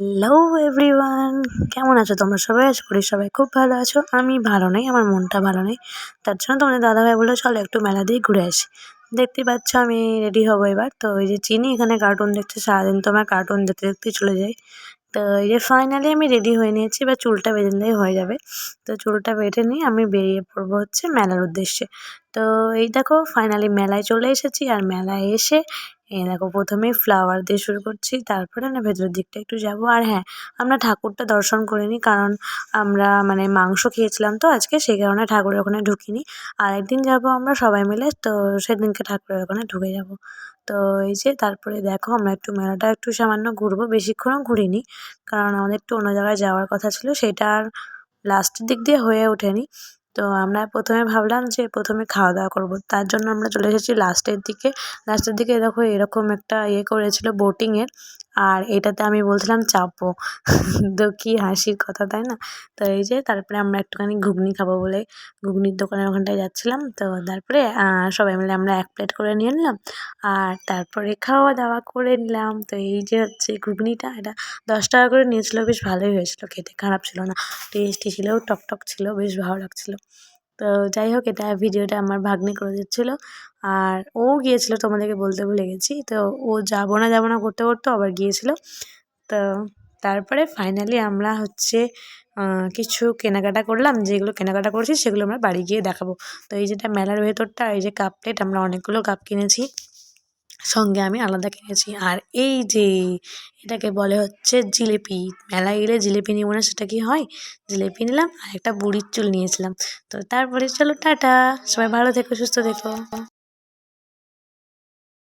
Hello everyone কেমন আছো তোমরা সবাই? আশা করি সবাই খুব ভালো আছো। আমি ভালো নেই, আমার মনটা ভালো নেই। তার জন্য তোমাদের দাদাভাই বলল, চলো একটু মেলা দিয়ে ঘুরে আসি। দেখতেই পাচ্ছ, আমি রেডি হব এবার। তো এই যে চিনি, এখানে কার্টুন দেখতে, সারাদিন তো আমার কার্টুন দেখতে দেখতে চলে যাই। তো এই যে ফাইনালি আমি রেডি হয়ে নিয়েছি, এবার চুলটা বেঁধে নিলেই হয়ে যাবে। তো চুলটা বেঁধে নিয়ে আমি বেরিয়ে পড়ব হচ্ছে মেলার উদ্দেশ্যে। তো এই দেখো ফাইনালি মেলায় চলে এসেছি। আর মেলায় এসে এই দেখো, প্রথমেই ফ্লাওয়ার দিয়ে শুরু করছি, তারপরে না ভেতরের দিকটা একটু যাব। আর হ্যাঁ আমরা ঠাকুরটা দর্শন করে নিই কারণ আমরা মানে মাংস খেয়েছিলাম তো আজকে, সেই কারণে ঠাকুরের ওখানে ঢুকিনি। আর একদিন যাব আমরা সবাই মিলে, তো সেদিনকে ঠাকুরের ওখানে ঢুকে যাব। তো এই যে, তারপরে দেখো, আমরা একটু মেলাটা একটু সামান্য ঘুরবো, বেশিক্ষণও ঘুরিনি, কারণ আমাদের একটু অন্য জায়গায় যাওয়ার কথা ছিল, সেটা আর লাস্টের দিক দিয়ে হয়ে ওঠেনি। তো আমরা প্রথমে ভাবলাম যে প্রথমে খাওয়া দাওয়া করব। তার জন্য আমরা চলে এসেছি লাস্টের দিকে। লাস্টের দিকে দেখো এরকম একটা ইয়ে করেছিল বোটিংয়ের আর এটাতে আমি বলছিলাম চাপো তো কী হাসির কথা, তাই না? তো এই যে তারপরে আমরা একটুখানি ঘুগনি খাব বলে ঘুগনির দোকানের ওখানটায় যাচ্ছিলাম। তো তারপরে সবাই মিলে আমরা এক প্লেট করে নিয়ে নিলাম। আর তারপরে খাওয়া দাওয়া করে নিলাম। তো এই যে হচ্ছে ঘুগনিটা, এটা দশ টাকা করে নিয়েছিল, বেশ ভালোই হয়েছিল খেতে। খারাপ ছিল না। টেস্টি ছিল টক টক ছিল, বেশ ভালো লাগছিল। তো যাই হোক, এটা ভিডিওটা আমার ভাগ্নে করে দিচ্ছিল। আর ও গিয়েছিল তোমাদেরকে বলতে ভুলে গেছি। তো ও যাব না যাব না করতে করতে আবার গিয়েছিল। তো তারপরে ফাইনালি আমরা হচ্ছে কিছু কেনাকাটা করলাম। যেগুলো কেনাকাটা করেছি সেগুলো আমরা বাড়ি গিয়ে দেখাবো। তো এই যেটা মেলার ভেতরটা, এই যে কাপ প্লেট আমরা অনেকগুলো কাপ কিনেছি। সঙ্গে আমি আলাদা কিনেছি। আর এই যে এটাকে বলে হচ্ছে জিলিপি, মেলায় গেলে জিলিপি নিব না, সেটা কি হয়? জিলিপি নিলাম আর একটা বুড়ির চুল নিয়েছিলাম। তো তারপরে চলো, টাটা! সবাই ভালো থেকো, সুস্থ থেকো!